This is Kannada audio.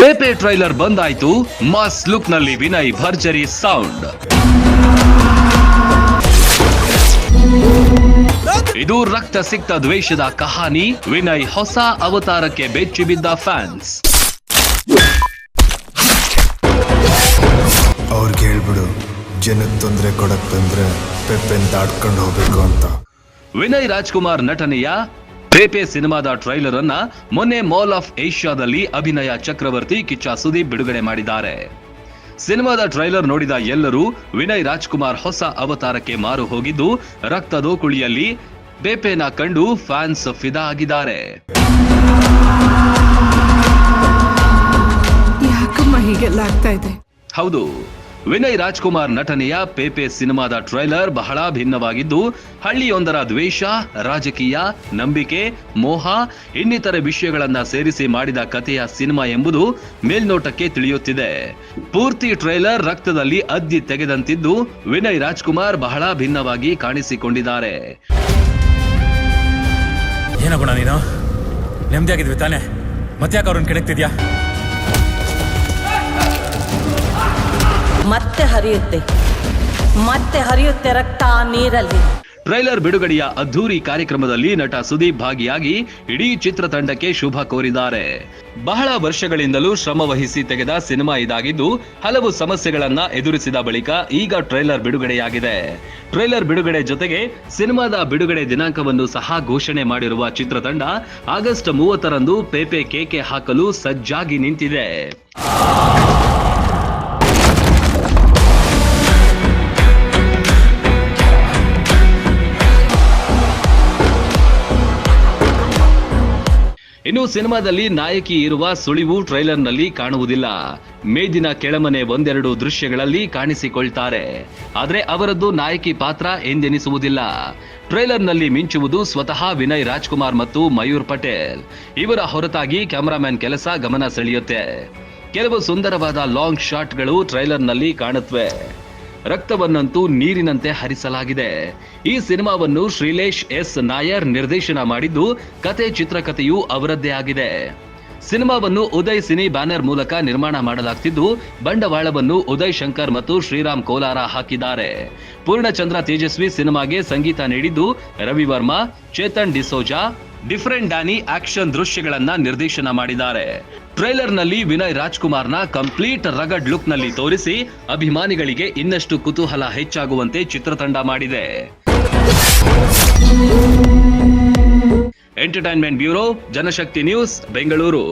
ಪೇಪೆ ಟ್ರೈಲರ್ ಬಂದಾಯ್ತು ಮಾಸ್ ಲುಕ್ನಲ್ಲಿ ವಿನಯ್ ಭರ್ಜರಿ ಸೌಂಡ್. ಇದು ರಕ್ತ ಸಿಕ್ತ ದ್ವೇಷದ ಕಹಾನಿ ವಿನಯ್ ಹೊಸ ಅವತಾರಕ್ಕೆ ಬೆಚ್ಚಿ ಬಿದ್ದ ಫ್ಯಾನ್ಸ್. ಅವ್ರಿಗೆ ಹೇಳ್ಬಿಡು ಜನಕ್ಕೆ ತೊಂದರೆ ಕೊಡಕ್ ತೊಂದ್ರೆ ಪೆಪ್ಪೆನ್ ದಾಟ್ಕೊಂಡು ಹೋಗ್ಬೇಕು ಅಂತ. ವಿನಯ್ ರಾಜ್ಕುಮಾರ್ ನಟನೆಯ ಪೇಪೆ ಸಿನಿಮಾದ ಟ್ರೈಲರ್ ಅನ್ನ ಮೊನ್ನೆ ಮಾಲ್ ಆಫ್ ಏಷ್ಯಾದಲ್ಲಿ ಅಭಿನಯ ಚಕ್ರವರ್ತಿ ಕಿಚ್ಚ ಸುದೀಪ್ ಬಿಡುಗಡೆ ಮಾಡಿದ್ದಾರೆ. ಸಿನಿಮಾದ ಟ್ರೈಲರ್ ನೋಡಿದ ಎಲ್ಲರೂ ವಿನಯ್ ರಾಜ್ಕುಮಾರ್ ಹೊಸ ಅವತಾರಕ್ಕೆ ಮಾರು ಹೋಗಿದ್ದು ರಕ್ತದೋಕುಳಿಯಲ್ಲಿ ಪೇಪೆನ ಕಂಡು ಫ್ಯಾನ್ಸ್ ಫಿದಾ ಆಗಿದ್ದಾರೆ. ಯಾಕಮ್ಮ ಹೀಗೆಲ್ಲ ಆಗ್ತಾ ಇದೆ? ಹೌದು. ವಿನಯ್ ರಾಜ್ಕುಮಾರ್ ನಟನೆಯ ಪೇಪೆ ಸಿನಿಮಾದ ಟ್ರೈಲರ್ ಬಹಳ ಭಿನ್ನವಾಗಿದ್ದು, ಹಳ್ಳಿಯೊಂದರ ದ್ವೇಷ, ರಾಜಕೀಯ, ನಂಬಿಕೆ, ಮೋಹ, ಇನ್ನಿತರ ವಿಷಯಗಳನ್ನ ಸೇರಿಸಿ ಮಾಡಿದ ಕಥೆಯ ಸಿನಿಮಾ ಎಂಬುದು ಮೇಲ್ನೋಟಕ್ಕೆ ತಿಳಿಯುತ್ತಿದೆ. ಪೂರ್ತಿ ಟ್ರೈಲರ್ ರಕ್ತದಲ್ಲಿ ಅದ್ದಿ ತೆಗೆದಂತಿದ್ದು, ವಿನಯ್ ರಾಜ್ಕುಮಾರ್ ಬಹಳ ಭಿನ್ನವಾಗಿ ಕಾಣಿಸಿಕೊಂಡಿದ್ದಾರೆ. ಏನೋ ನೀನು? ನೆಮ್ಮದಿ ಆಗಿದ್ವಿ ತಾನೆ. ಮತ್ತೆ ಯಾಕೆ ಅವ್ರನ್ನ ಕೆಡಕ್ತಿದ್ಯಾ ಮತ್ತೆ ಹರಿಯುತ್ತೆ. ಮತ್ತೆ ಹರಿಯುತ್ತೆ ರಕ್ತ ನೀರಲ್ಲಿ. ಟ್ರೈಲರ್ ಬಿಡುಗಡೆಯ ಅದ್ಧೂರಿ ಕಾರ್ಯಕ್ರಮದಲ್ಲಿ ನಟ ಸುದೀಪ್ ಭಾಗಿಯಾಗಿ ಇಡೀ ಚಿತ್ರತಂಡಕ್ಕೆ ಶುಭ ಕೋರಿದ್ದಾರೆ. ಬಹಳ ವರ್ಷಗಳಿಂದಲೂ ಶ್ರಮ ವಹಿಸಿ ತೆಗೆದ ಸಿನಿಮಾ ಇದಾಗಿದ್ದು ಹಲವು ಸಮಸ್ಯೆಗಳನ್ನ ಎದುರಿಸಿದ ಬಳಿಕ ಈಗ ಟ್ರೈಲರ್ ಬಿಡುಗಡೆಯಾಗಿದೆ. ಟ್ರೈಲರ್ ಬಿಡುಗಡೆ ಜೊತೆಗೆ ಸಿನಿಮಾದ ಬಿಡುಗಡೆ ದಿನಾಂಕವನ್ನು ಸಹ ಘೋಷಣೆ ಮಾಡಿರುವ ಚಿತ್ರತಂಡ ಆಗಸ್ಟ್ ಮೂವತ್ತರಂದು ಪೇಪೆ ಕೇಕೆ ಹಾಕಲು ಸಜ್ಜಾಗಿ ನಿಂತಿದೆ. ಇನ್ನು ಸಿನಿಮಾದಲ್ಲಿ ನಾಯಕಿ ಇರುವ ಸುಳಿವು ಟ್ರೈಲರ್ನಲ್ಲಿ ಕಾಣುವುದಿಲ್ಲ. ಮೇದಿನ ಕೆಳಮನೆ ಒಂದೆರಡು ದೃಶ್ಯಗಳಲ್ಲಿ ಕಾಣಿಸಿಕೊಳ್ತಾರೆ. ಆದರೆ ಅವರದ್ದು ನಾಯಕಿ ಪಾತ್ರ ಎಂದೆನಿಸುವುದಿಲ್ಲ. ಟ್ರೈಲರ್ನಲ್ಲಿ ಮಿಂಚುವುದು ಸ್ವತಃ ವಿನಯ್ ರಾಜ್ಕುಮಾರ್ ಮತ್ತು ಮಯೂರ್ ಪಟೇಲ್. ಇವರ ಹೊರತಾಗಿ ಕ್ಯಾಮರಾಮ್ಯಾನ್ ಕೆಲಸ ಗಮನ ಸೆಳೆಯುತ್ತೆ. ಕೆಲವು ಸುಂದರವಾದ ಲಾಂಗ್ ಶಾಟ್ಗಳು ಟ್ರೈಲರ್ನಲ್ಲಿ ಕಾಣುತ್ತವೆ ರಕ್ತವನ್ನಂತೂ ನೀರಿನಂತೆ ಹರಿಸಲಾಗಿದೆ. ಈ ಸಿನಿಮಾವನ್ನು ಶ್ರೀಲೇಶ್ ಎಸ್. ನಾಯರ್ ನಿರ್ದೇಶನ ಮಾಡಿದ್ದು ಕತೆ ಚಿತ್ರಕಥೆಯೂ ಅವರದ್ದೇ ಆಗಿದೆ. ಸಿನಿಮಾವನ್ನು ಉದಯ್ ಸಿನಿ ಬ್ಯಾನರ್ ಮೂಲಕ ನಿರ್ಮಾಣ ಮಾಡಲಾಗ್ತಿದ್ದು, ಬಂಡವಾಳವನ್ನು ಉದಯ್ ಶಂಕರ್ ಮತ್ತು ಶ್ರೀರಾಮ್ ಕೋಲಾರ ಹಾಕಿದ್ದಾರೆ. ಪೂರ್ಣಚಂದ್ರ ತೇಜಸ್ವಿ ಸಿನಿಮಾಗೆ ಸಂಗೀತ ನೀಡಿದ್ದು Ravi Varma, Chetan D'Souza, different Danny action ದೃಶ್ಯಗಳನ್ನ ನಿರ್ದೇಶನ ಮಾಡಿದ್ದಾರೆ. ಟ್ರೈಲರ್ನಲ್ಲಿ ವಿನಯ್ ರಾಜ್ಕುಮಾರ್ನ ಕಂಪ್ಲೀಟ್ ರಗಡ್ ಲುಕ್ನಲ್ಲಿ ತೋರಿಸಿ ಅಭಿಮಾನಿಗಳಿಗೆ ಇನ್ನಷ್ಟು ಕುತೂಹಲ ಹೆಚ್ಚಾಗುವಂತೆ ಚಿತ್ರತಂಡ ಮಾಡಿದೆ. Entertainment bureau, Janashakti news, Bengaluru.